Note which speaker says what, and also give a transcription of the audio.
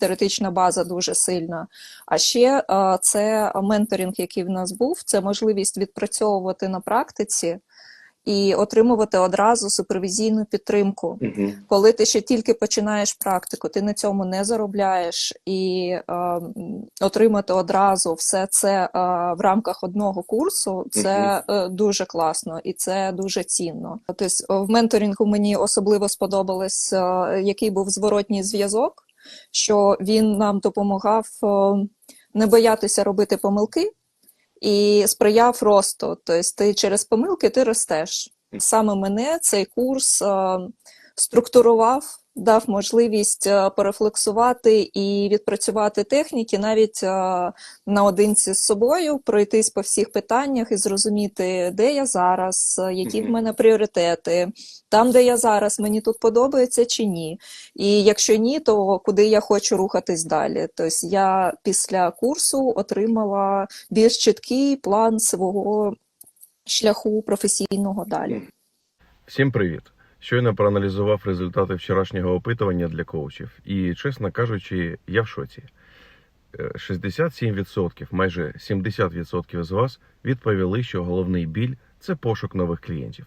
Speaker 1: Теоретична база дуже сильна. А ще е, це менторинг, який в нас був, це можливість відпрацьовувати на практиці і отримувати одразу супервізійну підтримку.
Speaker 2: Угу.
Speaker 1: Коли ти ще тільки починаєш практику, ти на цьому не заробляєш, і е, отримати одразу все це е, в рамках одного курсу, це е, дуже класно і це дуже цінно. Тобто в менторингу мені особливо сподобалось, е, який був зворотній зв'язок, що він нам допомагав е, не боятися робити помилки і сприяв росту. Тобто ти через помилки ти ростеш. Саме мене цей курс е, структурував, дав можливість е, порефлексувати і відпрацювати техніки навіть е, наодинці з собою, пройтись по всіх питаннях і зрозуміти, де я зараз, е, які в мене пріоритети, там, де я зараз, мені тут подобається чи ні. І якщо ні, то куди я хочу рухатись далі. Тобто я після курсу отримала більш чіткий план свого шляху професійного далі.
Speaker 3: Всім привіт! Щойно проаналізував результати вчорашнього опитування для коучів, і, чесно кажучи, я в шоці. Е, 67%, майже 70% з вас відповіли, що головний біль це пошук нових клієнтів.